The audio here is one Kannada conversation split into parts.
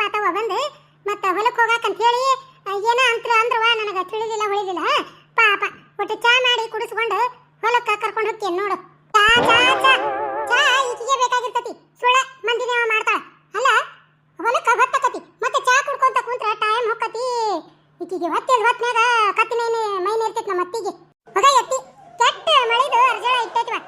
ಪಾತವ ಬಂದು ಮತ್ತ ಹೊಲಕ್ಕೆ ಹೋಗಾಕಂತ ಹೇಳಿ ಏನ ಅಂತ ಅಂದ್ರವ, ನನಗೆ ತಿಳಿದಿಲ್ಲ ಹೊಳಿದಿಲ್ಲ ಪಾಪ, ಒಟ್ಟು ಚಾ ಮಾಡಿ ಕುಡಿಸ್ಕೊಂಡು ಹೊಲಕ್ಕೆ ಕರ್ಕೊಂಡು ಹೋಗ್ತೀನಿ ನೋಡು. ಚಾ ಚಾ ಚಾ ಚಾ ಈಕಿಗೆ ಬೇಕಾಗಿರ್ತತಿ. ಸುಳ್ಳ ಮಂದಿನೇ ಮಾಡ್ತಾಳ. ಅಲ್ಲ, ಹೊಲಕ್ಕೆ ಹೊತ್ತಕತಿ. ಮತ್ತೆ ಚಾ ಕುಡ್ಕೊಂತ ಕುಂತ್ರ ಟೈಮ್ ಹೊಕ್ಕತಿ. ಈಕಿಗೆ ಹೊತ್ತಿದ್ ಹೊತ್ನಾಗ ಕತ್ತಿನ ಮೈ ನೀರ್ತೈತಿ ನಮ್ಮ ಅತ್ತಿಗೆ ಹೊಗ ಎತ್ತಿ ಕೆಟ್ಟ ಮಳಿದು ಅರ್ಜಳ ಇಟ್ಟೈತಿವ.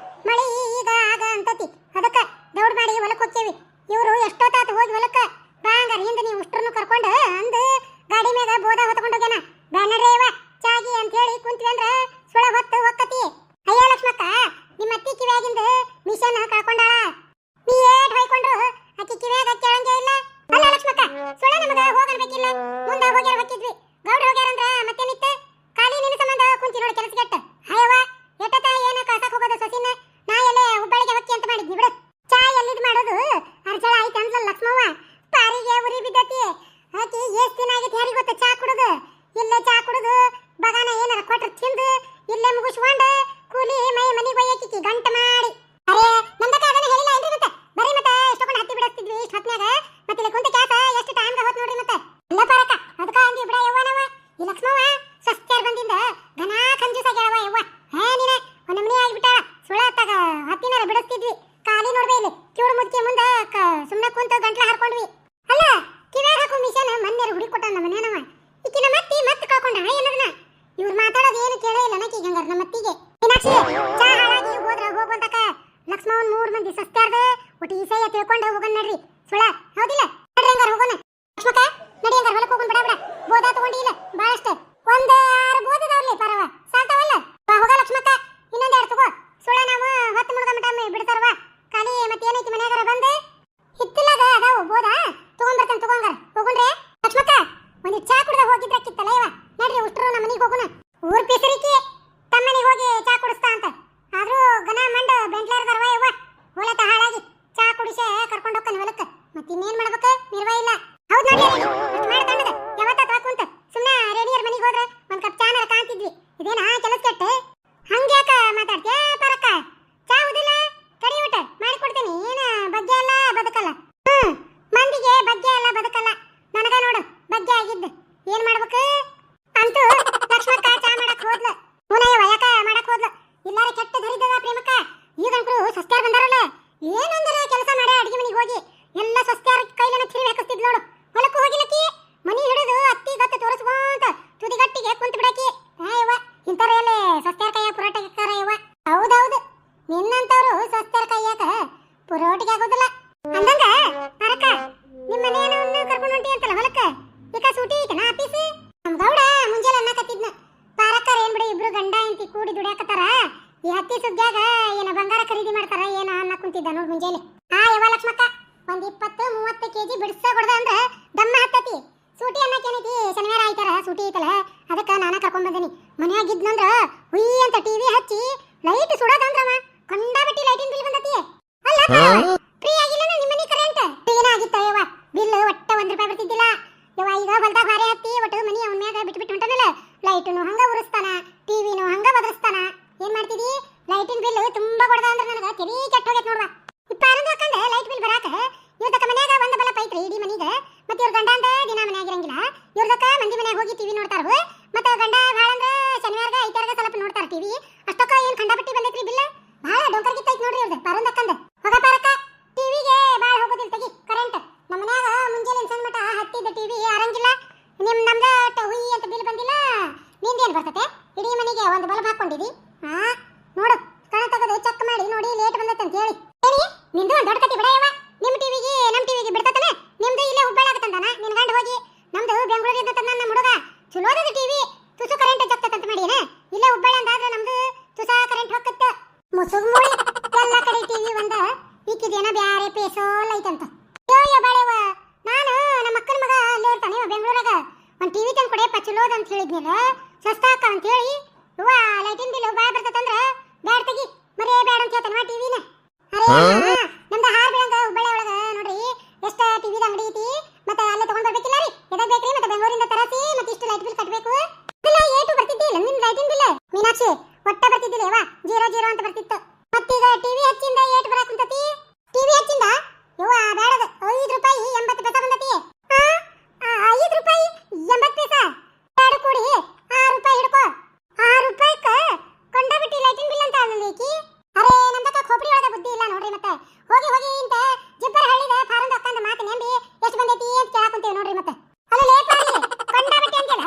ಸಾಕ್ಷಿ ಲಕ್ಷ್ಮವನ್ ಮೂರ್ ಮಂದಿ ಸಸ್ತ್ಯಾರ್ದ ಒಟ್ಟು ಈ ಸೈಯ ಹೋಗನ್ ಹೋಗೋಣ ನಡ್ರಿ. ಸುಳ ಹೌದಿಲ್ಲ? ಹೋಗೋಣ. ಲಕ್ಷ್ಮಕ್ಕ? ಮುಂಜಾನೆ ಆ ಯವ ಲಕ್ಷ್ಮಕ್ಕ ಒಂದ್ ಇಪ್ಪತ್ತು ಮೂವತ್ತು ಕೆಜಿ ಬಿಡಿಸ ಕೊಡ್ದ ಅಂದ್ರೆ ದಮ್ಮ ಹತ್ತತಿ. ಸೂಟಿ ಅನ್ನಕ್ಕೆ ಏನೈತಿ? ಶನಿವಾರ ಆಯ್ತಾರ ಸೂಟಿ ಐತಲ್ಲ ಅದಕ್ಕೆ ನಾನ ಕರ್ಕೊಂಡ್ ಬಂದೇನಿ. ಮನ್ಯಾಗ ಇದ್ನಂದ್ರ ಹುಯ್ ಅಂತ ಟಿವಿ ಹಚ್ಚಿ ಲೈಟ್ ಸುಡೋದಂದ್ರವ ಕಂಡಾಬಿಟ್ಟಿ ಲೈಟಿನ ಬಿಲ್ ಬಂದತಿ. ಅಲ್ಲ ಫ್ರೀ ಆಗಿಲ್ಲ ನಿಮ್ಮನಿ ಕರೆಂಟ್ ಫ್ರೀನ ಆಗಿತ್ತ ಯವ ಬಿಲ್ ಒಟ್ಟ ಒಂದ್ ರೂಪಾಯಿ ಬರ್ತಿದ್ದಿಲ್ಲ ಯವ ಈಗ ಹೊಲ್ದಾಗ ಭಾರಿ ಹತ್ತಿ ಒಟ್ಟು ಮನಿ ಅವನ ಮ್ಯಾಗ ಬಿಟ್ಟು ಬಿಟ್ಟು ಹೊಂಟನಲ್ಲ ಲೈಟನು ಹಂಗ ಉರಿಸ್ತಾನ ಟಿವಿನು ಹಂಗ ಬದಲಿಸ್ತಾನ ಏನ್ ಮಾಡ್ತಿದಿ? ಲೈಟಿನ ಬಿಲ್ ತುಂಬಾ ಕೊಡದ ಅಂದ್ರ ನನಗ ತೆರಿ ಕೆಟ್ಟ ಹೋಗೈತೆ ನೋಡ್ವಾ. ಅರಂದಕ್ಕಂದ ಲೈಟ್ ಬಿಲ್ ಬರಾಕ ಇವತ್ತಕ್ಕ ಮನ್ಯಾಗ ಒಂದ ಬಲ ಪೈತ್ರಿ ಇಡೀ ಮನಿಗ ಮತ್ತ ಇವ್ರ ಗಂಡ ಅಂದ ದಿನ ಮನ್ಯಾಗ ಇರಂಗಿಲ್ಲ ಇವ್ರದಕ್ಕ ಮಂದಿ ಮನ್ಯಾಗ ಹೋಗಿ ಟಿವಿ ನೋಡ್ತಾರ ಮತ್ತ ಗಂಡ ಭಾಳ ಅಂದ್ರ ಶನಿವಾರಗ ಐತಾರಗ ಸ್ವಲ್ಪ ನೋಡ್ತಾರ ಟಿವಿ ಅಷ್ಟಕ್ಕ ಏನ್ ಕಂಡಪಟ್ಟಿ ಬಂದೈತ್ರಿ ಬಿಲ್ಲ ಭಾಳ ಡೊಂಕರ್ಗಿತ್ತೈತ್ ನೋಡ್ರಿ ಇವ್ರದ್ದು ಪರಂದಕ್ಕಂದ ಹೋಗ ಪಾರಕ್ಕ ಮುಸುಗ್ ಮೂಳಿ ಎಲ್ಲ ಕಡೆ ಟಿವಿ ಬಂದ ಈಕಿದೇನ ಬ್ಯಾರೆ ಪೇಸೋಲ್ ಐತಂತ ಅಯ್ಯೋ ಬಾಳೆವ ನಾನು ನಮ್ಮ ಅಕ್ಕನ ಮಗ ಅಲ್ಲೇ ಇರ್ತಾನೆ ಬೆಂಗಳೂರಾಗ. ಒಂದು ಟಿವಿ ತಂದು ಕೊಡೆ ಪಚ್ಚಲೋದ್ ಅಂತ ಹೇಳಿದ್ನಲ್ಲ ಸಸ್ತ ಅಕ್ಕ ಅಂತ ಹೇಳಿ ಇವ ಲೈಟಿನ ಬಿಲ್ ಬಾಯ್ ಬರ್ತದಂದ್ರ ಬ್ಯಾಡ ತೆಗಿ ಮರೇ ಬ್ಯಾಡ ಅಂತ ಹೇಳ್ತಾನೆ ಟಿವಿನ. ಅರೇ ಒಟ್ಟ ಬರ್ತಿದ್ದಿಲ್ಲ ಯವ್ವ? ಜೀರೋ ಜೀರೋ ಅಂತ ಬರ್ತಿತ್ತು. ಮತ್ತೀಗ ಟಿವಿ ಹಚ್ಚಿಂದ ಏಟ್ ಬರಾಕ್ ಕುಂತತಿ? ಟಿವಿ ಹಚ್ಚಿಂದ? ಯವ್ವ ಬೇಡದ ಐದು ರೂಪಾಯಿ ಎಂಬತ್ತು ಪೈಸಾ ಬಂದತಿ. ಐದು ರೂಪಾಯಿ ಎಂಬತ್ತು ಪೈಸಾ? ಎರಡು ಕೂಡಿ ಆರು ರೂಪಾಯಿ ಹಿಡ್ಕೋ. ಆರು ರೂಪಾಯಿಕ ಕೊಂಡಬಿಟ್ಟಿ ಲೈಟಿನ್ ಬಿಲ್ ಅಂತ ಅನ್ಲಿಕ್ಕಿ ಅರೇ ನಮ್ದಕ್ಕ ಖೋಪಡಿ ಒಳಗ ಬುದ್ಧಿ ಇಲ್ಲ ನೋಡ್ರಿ ಮತ್ತೆ. ಹೋಗಿ ಹೋಗಿ ಇಂತ ಜಿಬ್ಬರ ಹಳ್ಳಿದ ಫಾರಂ ದಕ್ಕಂದ ಮಾತು ನೆಂಬಿ ಎಷ್ಟು ಬಂದೈತಿ ಅಂತ ಕೇಳಾಕ್ ಕುಂತೀವಿ ನೋಡ್ರಿ ಮತ್ತೆ ಅಲ್ಲ ಲೇಪಾರಿ ಕೊಂಡಬಿಟ್ಟಿ ಅಂತೀರ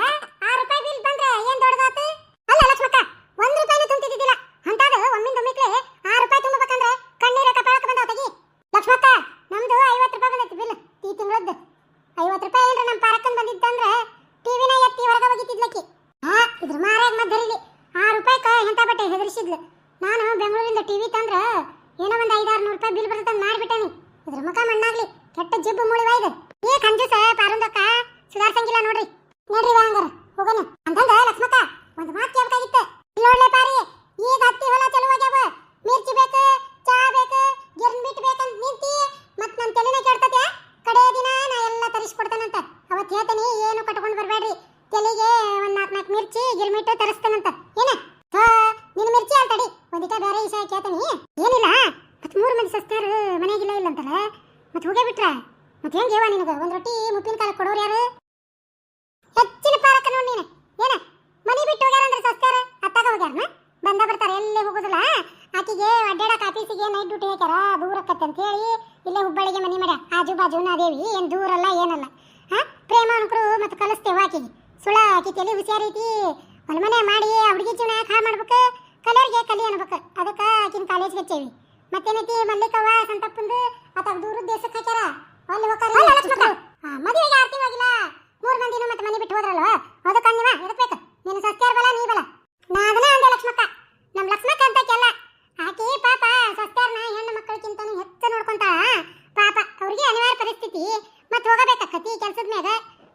ಆರು ರೂಪಾಯಿ ಬಿಲ್ ಬಂದ್ರ ಏನ್ ದೊಡ್ಡದಾತು ಅಲ್ಲ ಲಕ್ಷ್ಮಕ್ಕ ಒಂದ್ ರೂಪಾಯಿನೂ ತುಂಬ್ತಿದ್ದಿಲ್ಲ ಅಂತಾದ ಒಮ್ಮಿಂದ ಒಮ್ಮಿಕ್ಲೆ ಆರು ರೂಪಾಯಿ ತುಂಬಬೇಕಂದ್ರೆ ಕಣ್ಣೀರ ಕಪಾಳಕ್ಕೆ ಬಂದಾವ ತೆಗಿ ಲಕ್ಷ್ಮಕ್ಕ ನಮ್ದು ಐವತ್ತು ರೂಪಾಯಿ ಬಂದೈತಿ ಬಿಲ್ ಈ ತಿಂಗಳದ್ದು ಐವತ್ತು ರೂಪಾಯಿ ಏನ್ರ ನಮ್ಮ ಪಾರಕ್ಕನ್ ಬಂದಿತ್ತಂದ್ರ ಟಿವಿನ ಎತ್ತಿ ಹೊರಗ ಹೋಗಿತ್ತಿದ್ಲಕ್ಕಿ ಹಾ ಇದ್ರ ಮಾರಾಗ ಮದ್ದರಿಲಿ ಆರು ರೂಪಾಯಿಕ ಎಂತ ನಾನು ಬೆಂಗಳೂರಿಂದ ಟಿವಿ ತಂದ್ರ ಏನೋ ಒಂದು ಐದಾರು ನೂರು ರೂಪಾಯಿ ಬಿಲ್ ಬರ್ತದೆ ಮಾಡ್ಬಿಟ್ಟೇನಿ ಇದ್ರ ಮುಖ ಮಣ್ಣಾಗ್ಲಿ, ಕೆಟ್ಟ ಜಿಬ್ಬು ಮುಳಿವ ಏ ಕಂಜೂಸ, ಪಾರುಂದಕ್ಕ ಸುಧಾರ್ಸಂಗಿಲ್ಲ ನೋಡ್ರಿ. ನೋಡ್ರಿ ಹಂಗಾರ, ಹೋಗೋಣ. ಅಂತಂದ ಲಕ್ಷ್ಮಕ್ಕ, ಒಂದು ಮಾತು ಕೇಳ್ಬೇಕಾಗಿತ್ತ. ನೋಡ್ಲೆ ಪಾರಿ, ಈಗ ಹತ್ತಿ ಹೊಲ ಚಲೋ ಆಗ್ಯಾವ. ಮಿರ್ಚಿ ಬೇಕು, ಚಾ ಬೇಕು ಗಿರ್ಮಿಟ್ ಬೇಕಂತ ನಿಂತಿ, ಮತ್ ನನ್ ತಲೆನ ಕೆಡ್ತತೆ ಕಡೆ ದಿನ ನಾ ಎಲ್ಲ ತರಿಸ್ಕೊಡ್ತಾನಂತ. ಅವತ್ತು ಹೇಳ್ತೇನೆ, ಏನು ಕಟ್ಕೊಂಡ್ ಬರಬೇಡ್ರಿ ತಲೆಗೆ ಒಂದ್ ನಾಲ್ಕು ನಾಲ್ಕು ಮಿರ್ಚಿ ಗಿರ್ಮಿಟ್ ತರಿಸ್ತಾನಂತ ಏನ ಹಾ ನಿನ್ ಮಿರ್ಚಿ ಅಂತಡಿ ಒಂದಿಟ ಬೇರೆ ವಿಷಯ ಕೇಳ್ತಾನಿ ಏನಿಲ್ಲ ಮತ್ ಮೂರ್ ಮಂದಿ ಸಸ್ತಾರು ಮನೆಗಿಲ್ಲ ಇಲ್ಲ ಅಂತಲ್ಲ ಮತ್ ಹೋಗೇ ಬಿಟ್ರ ಮತ್ ಹೆಂಗ್ ಹೇವ ನಿನಗ ಒಂದ್ ರೊಟ್ಟಿ ಮುಪ್ಪಿನ ಕಾಲ ಕೊಡೋರು ಯಾರು ಹೆಚ್ಚಿನ ಪಾರಕ ನೋಡ್ ನೀನು ಏನ ಮನಿ ಬಿಟ್ಟು ಹೋಗ್ಯಾರ ಅಂದ್ರೆ ಸಸ್ತಾರ ಅತ್ತಾಗ ಹೋಗ್ಯಾರನ ಬಂದ ಬರ್ತಾರ ಎಲ್ಲಿ ಹೋಗುದಿಲ್ಲ? ಆಕಿಗೆ ಅಡ್ಡಾಡಕ್ ಆಫೀಸಿಗೆ ನೈಟ್ ಡ್ಯೂಟಿ ಹಾಕ್ಯಾರ ದೂರ ಅಂತ ಹೇಳಿ ಇಲ್ಲೇ ಹುಬ್ಬಳ್ಳಿಗೆ ಮನೆ ಮಾಡ್ಯ ಆಜು ಬಾಜು ನಾದೇವಿ ಏನ್ ದೂರಲ್ಲ ಏನಲ್ಲ. ಹಾ? ಪ್ರೇಮ ಅನ್ಕರು ಮತ್ತೆ ಕಲಿಸ್ತೇವೆ ಆಕಿಗೆ. ಸುಳ ಆಕಿ ತಲೆ ಹುಷಾರೈತಿ. ಹೊಲಮನೆ ಮಾಡಿ ಹುಡುಗಿ ಜೀವನ ಹಾಳು ಮಾಡ್ಬೇಕು? ಕಲಿಯರ್ಗೆ ಕಲಿ ಅನ್ಬೇಕು. ಅದಕ್ಕ ಆಕಿನ ಕಾಲೇಜ್ಗೆ ಹಚ್ಚೇವಿ. ಮತ್ತೇನೈತಿ ಮಲ್ಲಿಕವ್ವ ಸಂತಪ್ಪಂದು ಆತಾಗ ದೂರದ ದೇಶಕ್ಕೆ ಹಾಕ್ಯಾರ. ಅಲ್ಲಿ ಹೋಗ್ತಾರೆ. ಮದುವೆಗೆ ಆರು ತಿಂಗಳಾಗಿಲ್ಲ ಮೂರ್ ಮಂದಿನೂ ಮತ್ತೆ ಮನೆ ಬಿಟ್ಟು ಹೋದ್ರಲ್ವ ಅದಕ್ಕೆ ನೀವ ಎದಕ್ ಬೇಕು ನೀನು ಸಸ್ತ್ಯಾರ ಬಲ ನೀ ಬಲ ನಾ ಅದನ್ನ ಅಂದೆ ಲಕ್ಷ್ಮಕ್ಕ ನಮ್ ಲಕ್ಷ್ಮಕ್ಕ ಅಂತ ಕೆಲ್ಲ ಆಕಿ ಪಾಪ ಸಸ್ತ್ಯಾರ್ನ ಹೆಣ್ಣು ಮಕ್ಕಳಕ್ಕಿಂತನೂ ಹೆಚ್ಚು ನೋಡ್ಕೊಂತಾಳ ಪಾಪ ಅವ್ರಿಗೆ ಅನಿವಾರ್ಯ ಪರಿಸ್ಥಿತಿ ಮತ್ತೆ ಹೋಗಬೇಕಾಕತಿ ಕೆಲ್ಸದ ಮ್ಯಾಗ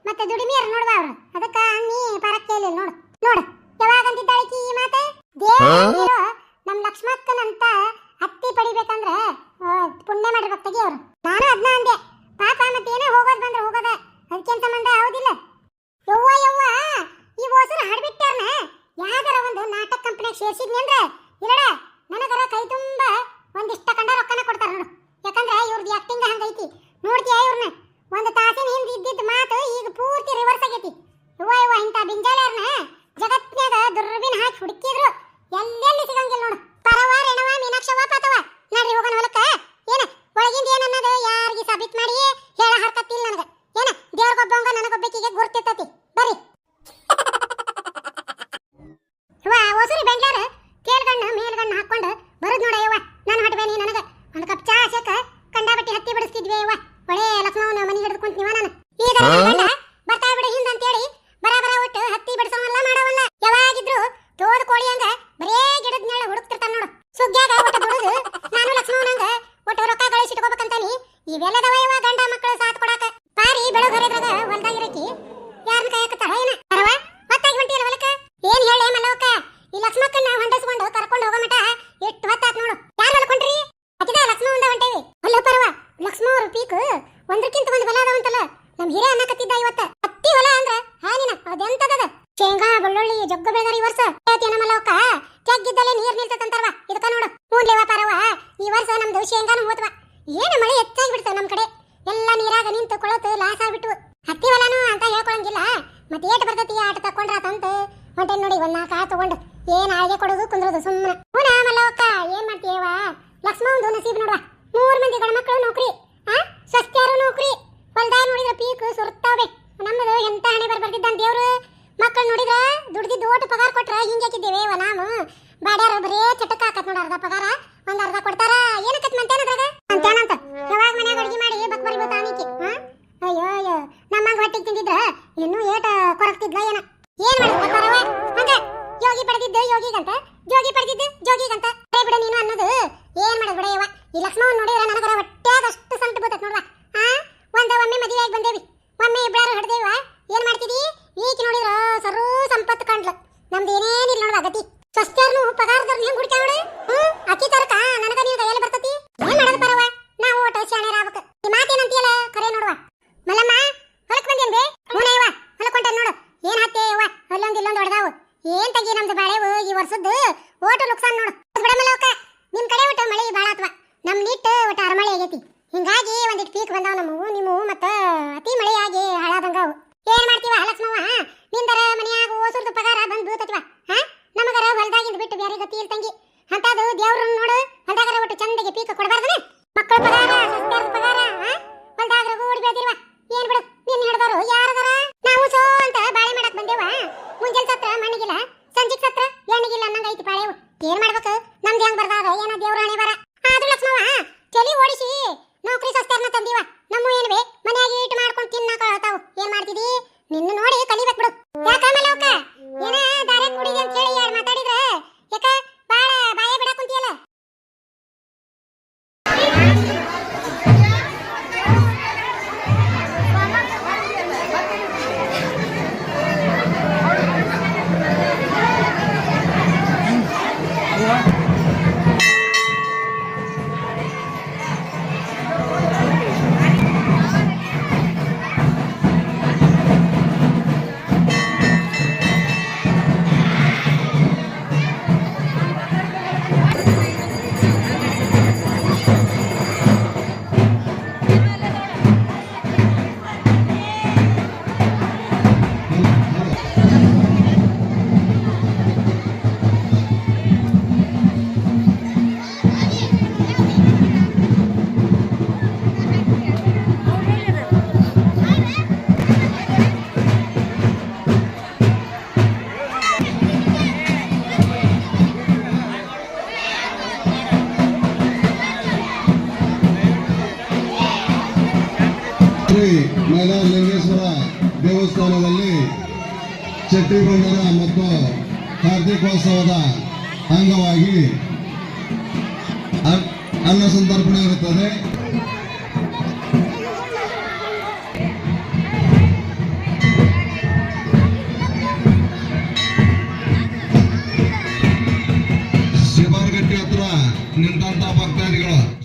ಮತ್ತೆ ದುಡಿಮೆಯರ್ ನೋಡ್ವಾ ಅವ್ರು ಅದಕ್ಕ ಅನ್ನಿ ಪರಕ್ ಕೇಳಿಲ್ಲ ನೋಡು ನೋಡು ಯಾವಾಗ ಅಂತಿದ್ದಾಳಕಿ ಈ ಮಾತೆ ದೇವ್ರು ನಮ್ ಲಕ್ಷ್ಮಕ್ಕನಂತ ಆ, ಪುಣ್ಯ ಮಾಡಿರ್ಬೇಕು ತೆಗಿ ಅವ್ರು. ನಾನು ಅದನ್ನ ಅಂದೆ. ಪಾಪ ಮತ್ತೇನೋ ಹೋಗೋದ್ ಬಂದ್ರೆ ಹೋಗೋದ. ಅದಕ್ಕೇನ್ ಸಂಬಂಧ ಹೌದಿಲ್ಲ. ಯವ್ವ ಯವ್ವ ಈ ಹೋಸರು ಹಾಡ್ಬಿಟ್ಟಾರ್ನ? ಯಾವ್ದಾರ ಒಂದು ನಾಟಕ ಕಂಪನಿಗೆ ಸೇರ್ಸಿದ್ನಿ ಅಂದ್ರೆ ಇರಡ ನನಗರ ಕೈ ತುಂಬಾ ಒಂದಿಷ್ಟ ಕಂಡ ರೊಕ್ಕನ ಕೊಡ್ತಾರ ನೋಡು. ಯಾಕಂದ್ರೆ ಇವ್ರದ್ದು ಆಕ್ಟಿಂಗ್ ಹಂಗೈತಿ ನೋಡ್ತೀಯ ಇವ್ರನ್ನ ಒಂದು ತಾಸಿನ ಹಿಂದೆ ಇದ್ದಿದ್ದ ಮಾತು ಈಗ ಪೂರ್ತಿ ರಿವರ್ಸ್ ಆಗೈತಿ. ಯವ್ವ ಯವ್ವ ಇಂಥ ಬಿಂಜಾಳ್ಯಾರ್ನ ಜಗತ್ನ್ಯಾಗ ದುರ್ಬಿನ್ ಹಾಕಿ ಹುಡುಕಿದ್ರು ಎಲ್ಲೆಲ್ಲಿ ಸಿಗಂಗಿಲ್ಲ ನೋಡು ಪರವ ರೆಣವ ಮೀನಾಕ್ಷವ ಪಾತವ ನಡ್ರಿ ಹೋಗೋಣ ಹೊಲಕ್ಕ ಏನ ಒಳಗಿಂದ ಏನನ್ನೋದು ಯಾರಿಗೆ ಸಾಬೀತ್ ಮಾಡಿ ಹೇಳ ಹರ್ಕತ್ತಿಲ್ಲ ನನಗೆ ಏನ ದೇವ್ರಿಗೊಬ್ಬಂಗ ನನಗೊಬ್ಬಕಿಗೆ ಗುರ್ತಿರ್ತತಿ ಬರ್ರಿ ಯವ್ವ ಹೊಸರಿ ಬೆಂಗ್ಳೂರ ಕೇಳ್ಗಣ್ಣ ಮೇಲ್ಗಣ್ಣ ಹಾಕೊಂಡು ಬರುದ್ ನೋಡ ಯವ್ವ ನಾನು ಹಟ್ಬೇನಿ ನನಗ ಒಂದು ಕಪ್ ಚಾ ಸೇಕ ಕಂಡಾಬಟ್ಟಿ ಹತ್ತಿ ಬಿಡಿಸ್ತಿದ್ವಿ ಯವ್ವ ಒಳ್ಳೆ ಲಕ್ಷ್ಮವನ ಮನೆಗೆ ಹಿಡ್ಕೊಂತ ನೀವ ನಾನು ಈಗ ನನ್ನ ಗಂಡ ಬರ್ತಾ ಬಿಡು ಹಿಂದ ಅಂತೇಳಿ ಬರ ಬರ ಒಟ್ಟು ಹತ್ತಿ ಬಿಡಿಸೋವಲ್ಲ ಮಾಡವಲ್ಲ ಯಾವಾಗಿದ್ರು ತೋದ್ ಕೋಳಿ ಹಂಗ ಬರೇ ಗಿಡದ ನೆಳ ಹುಡುಕ್ತಿರ್ತಾನ ನೋಡು ಸುಗ್ಗ್ಯಾಗ ಒಟ್ಟ ದುಡಿದು ನಾನು ಲಕ್ಷ್ಮವನಂಗ ಒಟ್ಟು ರೊಕ್ಕ ಗಳಿಸಿಟ್ಕೋಬೇಕಂತಾನಿ ಇವೆಲ್ಲದವ ಯವ್ವ ಗಂಡ ಮಕ್ಕಳು ಸಾಥ್ ಕೊಡಾಕ ಪಾರಿ ಬೆಳಗ್ ಹರಿದ್ರಾಗ ಹೊಲ್ದಾಗಿರಕಿ ಯಾರನ್ನ ಕಾಯಕತ್ತಾಳ ಏನ ಅರವ ಹೊತ್ತಾಗಿ ಹೊಂಟಿಯಲ್ಲ ಹೊಲಕ್ಕ ಏನ್ ಹೇಳಿ ಮಲ್ಲವಕ್ಕ ಈ ಲಕ್ಷ್ಮಕ್ಕನ್ನ ಹೊಂಡಸ್ಕೊಂಡು ಕರ್ಕೊಂಡು ಹೋಗೋ ಮಟ ಎಷ್ಟು ಹೊತ್ತಾತ್ ನೋಡು ಯಾರು ಹೊಲ್ಕೊಂಡ್ರಿ ಅಕಿದ ಲಕ್ಷ್ಮವಂದ ಹೊಂಟೇವಿ ಅಲ್ಲ ಪರವ ಲಕ್ಷ್ಮವ್ರ ಪೀಕ್ ಒಂದ್ರಕ್ಕಿಂತ ಒಂದ್ ಹೊಲ ಅದಾವಂತಲ್ಲ ನಮ್ ಹಿರೇ ಅನ್ನಕತ್ತಿದ್ದ ಇವತ್ತ ಹತ್ತಿ ಹೊಲ ಅಂದ್ರ ಹಾನಿನ ಅದೆಂತದದ ಶೇಂಗಾ ಬೆಳ್ಳುಳ್ಳಿ ಜಗ್ಗ ಬೆಳೆದಾರ ಈ ವರ್ಷ ಹೇಳ್ತೀಯ ಮಲ್ಲವಕ್ಕ ಜಗ್ಗಿದ್ದಲ್ಲೇ ನೀರ್ ನಿಲ್ತದಂತಾರವ ಇದಕ್ಕ ನೋಡು ಹೂನ್ಲೇವ ಪರವ ಈ ವರ್ಷ ನಮ್ದು ಶೇಂಗಾನು ಹೋತ್ವ ಏನು ಮಳೆ ಹೆಚ್ಚಾಗಿ ಬಿಡ್ತಾವ ನಮ್ ಕಡೆ ಎಲ್ಲ ನೀರಾಗ ನಿಂತು ಕೊಳತು ಲಾಸ್ ಆಗ್ಬಿಟ್ವು ಹತ್ತಿ ಹೊಲನು ಅಂತ ಹೇಳ್ಕೊಳಂಗಿಲ್ಲ ಮತ್ತೆ ಏಟ್ ಬರ್ತೈತಿ, ಆಟ ತಕೊಂಡ್ರ ತಂತೆ. ಹೊಂಟೆ ನೋಡಿ, ಒಂದ್ ನಾಲ್ಕು ಆ ತಗೊಂಡು ಏನ್ ಆಳ್ಗೆ ಕೊಡೋದು ಕುಂದ್ರದು ಸುಮ್ಮನೆ ಹೂನ ಮಲ್ಲವಕ್ಕ, ಏನ್ ಮಾಡ್ತೀಯವ ಲಕ್ಷ್ಮ ಒಂದು ನಸೀಬ್ ನೋಡುವ. ಮೂರ್ ಮಂದಿ ಗಣ ಮಕ್ಕಳು ನೌಕರಿ. ಆ? ಸ್ವಸ್ತ್ಯಾರು ನೌಕರಿ. ಹೊಲ್ದಾಯ ನೋಡಿದ್ರ ಪೀಕ್ ಸುರ್ತಾವೆ. ನಮ್ಮದು ಎಂತ ಹಣೆ ಬರ್ ಬರ್ತಿದ್ದಾನ ದೇವ್ರು? ಮಕ್ಕಳು ನೋಡಿದ್ರ ದುಡ್ದಿದ್ದು ಓಟು ಪಗಾರ ಕೊಟ್ರ ಹಿಂಗೆ ಹಾಕಿದ್ದೇವೆ ನಾವು ಬಾಡ್ಯಾರ ಬರೇ ಚಟಕ ಹಾಕತ್ ನೋಡ ಅರ್ಧ ಪಗಾರ. ಒಂದ್ ಅರ್ಧ ಕೊಡ್ತಾರ? ಏನಕ್ಕತ್ ಮಂತೇನದ್ರಾಗ ಅಂತೇನಂತ ಯಾವಾಗ ಮನ್ಯಾಗ ಅಡ್ಗೆ ಮಾಡಿ ಬಕ್ ಬರಿ ತಾನಿಕಿ ಹಾ ಅಯ್ಯೋ ಅಯ್ಯೋ ನಮ್ಮಂಗ ಹೊಟ್ಟಿಗೆ ತಿಂದಿದ್ರ ಇನ್ನೂ ಏಟ ಕೊರಗ್ತಿದ್ಲ ಏನ ಏನ್ ಮಾಡಿದ್ವ ಪರವ ಹಂಗ ಯೋಗಿ ಪಡೆದಿದ್ದ ಯೋಗಿಗಂತ ಜೋಗಿ ಪಡೆದಿದ್ದು ಜೋಗಿಗಂತ ಏ ಬಿಡ ನೀನು ಅನ್ನೋದು ಏನ್ ಮಾಡೋದು ಬಿಡ ಯವ್ವ ಈ ಲಕ್ಷ್ಮಣ್ ನೋಡಿದ್ರೆ ನನಗರ ಹೊಟ್ಯಾಗ ಅಷ್ಟು ಸಂಟ ಬರ್ತೈತ್ ನೋಡ್ವಾ ಆ ಒಂದ ಒಮ್ಮೆ ಮದುವೆ ಆಗಿ ಬಂದೇವಿ ಒಮ್ಮೆ ಇಬ್ಬರು ಹಿಡ್ದೇವ ಏನ್ ಮಾಡ್ತಿದಿ ಈಕಿ ನೋಡಿದ್ರ ಸರ್ರೂ ಸಂಪತ್ತು ಕಂಡ್ಲ ನಮ್ದು ಏನೇನಿಲ್ಲ ನೋಡುವ ಗತಿ. ಸ್ವಸ್ಥರ್ನು ಪಗಾರದವ್ರನ್ನ ಹೆಂಗ್ ಹುಡ್ಕ್ಯಾವ ನೋಡು ಹ್ಮ್? ಅಕ್ಕಿ ತರಕ ನನಗ ನೀವು ಕೈಯಲ್ಲಿ ಬರ್ತತಿ? ಏನ್ ಮಾಡೋದು ಪರವ ನಾವು ಓಟ ಶಾಣೆರ ಆಗ್ಬೇಕು. ಈ ಮಾತೇನಂತೀಯಲ್ಲ? ಕರೆ ನೋಡುವ. ಮಲ್ಲಮ್ಮ, ಹೊಲಕ್ ಬಂದೇನ್ ಬೇ? ಹೂನಯ್ಯವ ಹೊಲಕ್ ಹೊಂಟೇನ್ ನೋಡು. ಏನ್ ಹತ್ತೆ ಯವ್ವ? ಅಲ್ಲೊಂದ್ ಇಲ್ಲೊಂದ್ ಹೊಡೆದಾವು. ಏನ್ ತಗಿ ನಮ್ದು ಬಾಳೆವು ಈ ವರ್ಷದ್ದು? ಓಟು ನುಕ್ಸಾನ್ ನೋಡು. ಬಿಡಮಲ್ಲವಕ ನಿಮ್ ಕಡೆ ಒಟ್ಟು ಮಳೆ ಬಾಳ ಆತ್ವ. ನಮ್ ನಿಟ್ಟು ಒಟ್ಟು ಅರಮಳೆ ಆಗೈತಿ. ಹಿಂಗಾಗಿ ಒಂದಿಟ್ಟು ಪೀಕ್ ಬಂದಾವ ನಮ್ಮವು ನಿಮ್ಮವು ಮತ್ತ ಅತಿ ಮಳೆಯಾಗಿ ಆಗಿ ಹಾಳಾದಂಗ ಅವು ಏನ್ ಮಾಡ್ತೀವ ಲಕ್ಷ್ಮವ್ವ? ನಿಂದರ ಮನ್ಯಾಗ ಓಸುರ್ದ ಪಗಾರ ಬಂದ್ ಬೀಳ್ತತ್ವ ಹಾ? ನಮಗರ ಹೊಲ್ದಾಗಿಂದ ಬಿಟ್ಟು ಬೇರೆ ಗತಿ ಇಲ್ಲ ತಂಗಿ. ಅಂತದು ದೇವ್ರನ್ನ ನೋಡು, ಹೊಲ್ದಾಗರ ಒಟ್ಟು ಚಂದಗೆ ಪೀಕ ಕೊಡಬಾರ್ದನ? ಮಕ್ಕಳ ಪಗಾರ ಸಸ್ಯಾರ್ದ ಪಗಾರ, ಹಾ? ಹೊಲ್ದಾಗ್ರ ಓಡಿ ಬೆಳ್ದಿರುವ. ಏನ್ ಬಿಡು, ನಿನ್ನ ಹಿಡ್ದಾರು ಯಾರದಾರ ಮೈಲಾರಲಿಂಗೇಶ್ವರ ದೇವಸ್ಥಾನದಲ್ಲಿ ಚಟ್ರಿಗೊಂಡನ ಮತ್ತು ಕಾರ್ತಿಕೋತ್ಸವದ ಅಂಗವಾಗಿ ಅನ್ನ ಸಂತರ್ಪಣೆ ಇರುತ್ತದೆ. ಶಿಬಾರ್ಗಟ್ಟಿ ಹತ್ರ ನಿಂತ ಭಕ್ತಾದಿಗಳು.